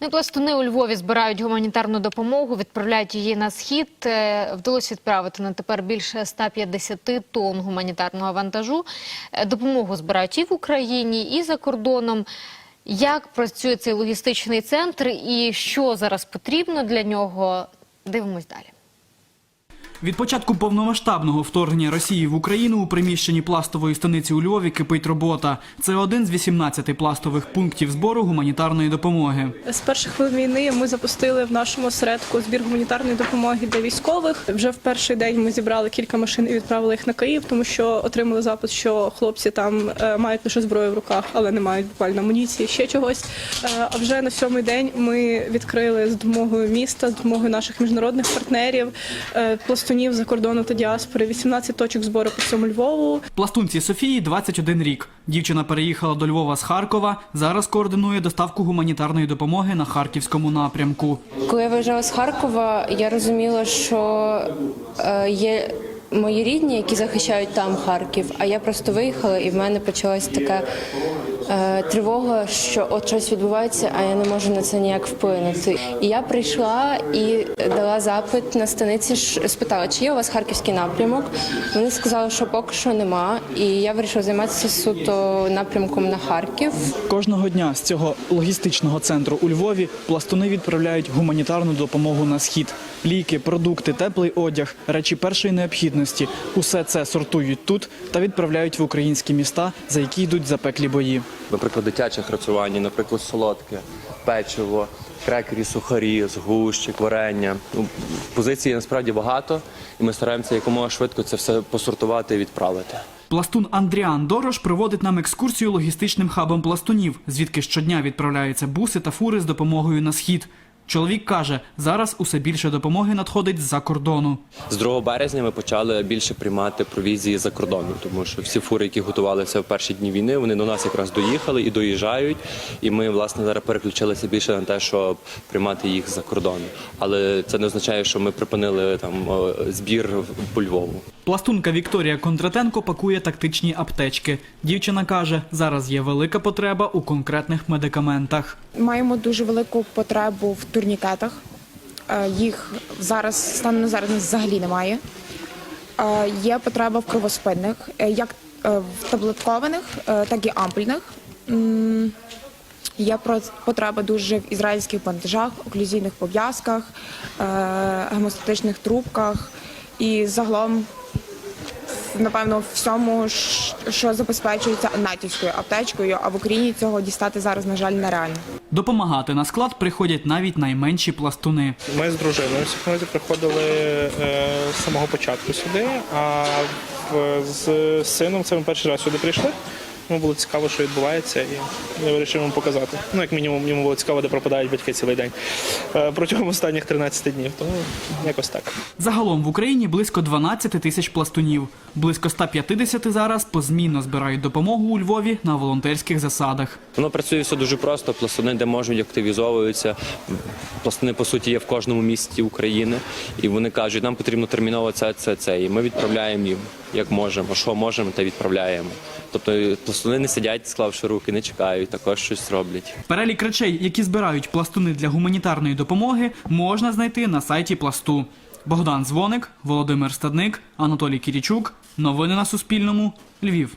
Ну, пластуни у Львові збирають гуманітарну допомогу, відправляють її на схід. Е, Вдалося відправити на тепер більше 150 тонн гуманітарного вантажу. Е, Допомогу збирають і в Україні, і за кордоном. Як працює цей логістичний центр і що зараз потрібно для нього? Дивимось далі. Від початку повномасштабного вторгнення Росії в Україну у приміщенні пластової станиці у Львові кипить робота. Це один з 18 пластових пунктів збору гуманітарної допомоги. З перших хвилин війни ми запустили в нашому осередку збір гуманітарної допомоги для військових. Вже в перший день ми зібрали кілька машин і відправили їх на Київ, тому що отримали запит, що хлопці там е, мають лише зброю в руках, але не мають буквально амуніції, ще чогось. Е, А вже на сьомий день ми відкрили з допомогою міста, з допомогою наших міжнародних партнерів, е, пластунів за кордону та діаспори, 18 точок збору по всьому Львову. Пластунці Софії 21 рік. Дівчина переїхала до Львова з Харкова. Зараз координує доставку гуманітарної допомоги на харківському напрямку. Коли я виїжджала з Харкова, я розуміла, що е, є мої рідні, які захищають там Харків. А я просто виїхала, і в мене почалась така е, тривога, що от щось відбувається, а я не можу на це ніяк вплинути. І я прийшла і дала запит на станиці, спитала, чи є у вас харківський напрямок. Вони сказали, що поки що нема. І я вирішила займатися суто напрямком на Харків. Кожного дня з цього логістичного центру у Львові пластуни відправляють гуманітарну допомогу на схід. Ліки, продукти, теплий одяг, речі першої необхідності. Усе це сортують тут та відправляють в українські міста, за які йдуть запеклі бої. наприклад, дитяче харчування, наприклад, солодке, печиво, крекері, сухарі, згущик, варення. Ну, позицій насправді багато, і ми стараємося якомога швидко це все посортувати і відправити. Пластун Андріан Дорош проводить нам екскурсію логістичним хабом пластунів, звідки щодня відправляються буси та фури з допомогою на схід. Чоловік каже, зараз усе більше допомоги надходить з-за кордону. З 2 березня ми почали більше приймати провізії за кордону, тому що всі фури, які готувалися в перші дні війни, вони до нас якраз доїхали і доїжджають. І ми власне зараз переключилися більше на те, щоб приймати їх за кордону. Але це не означає, що ми припинили там збір по Львову. Пластунка Вікторія Кондратенко пакує тактичні аптечки. Дівчина каже, зараз є велика потреба у конкретних медикаментах. Маємо дуже велику потребу в турнікетах. Е, Їх зараз станом на зараз взагалі немає. Е, Є потреба в кровоспинних, е, як в таблеткованих, так і ампульних. Є потреба дуже в ізраїльських бандажах, оклюзійних пов'язках, гемостатичних трубках і загалом, напевно, всьому, що забезпечується натівською аптечкою, а в Україні цього дістати зараз, на жаль, нереально. Допомагати на склад приходять навіть найменші пластуни. Ми з дружиною сьогодні приходили е, з самого початку сюди, а з сином це ми перший раз сюди прийшли. Йому було цікаво, що відбувається, і я вирішив йому показати. Ну, як мінімум, йому було цікаво, де пропадають батьки цілий день е, протягом останніх 13 днів. Тому якось так. Загалом в Україні близько 12 тисяч пластунів. Близько 150 зараз позмінно збирають допомогу у Львові на волонтерських засадах. Воно працює все дуже просто. Пластуни, де можуть, активізовуються. Пластуни, по суті, є в кожному місті України, і вони кажуть, нам потрібно терміново це, це, це. І ми відправляємо їм як можемо, що можемо, те відправляємо. Тобто пластуни не сидять, склавши руки, не чекають, також щось роблять. Перелік речей, які збирають пластуни для гуманітарної допомоги, можна знайти на сайті пласту. Богдан Дзвоник, Володимир Стадник, Анатолій Кірічук. Новини на Суспільному. Львів.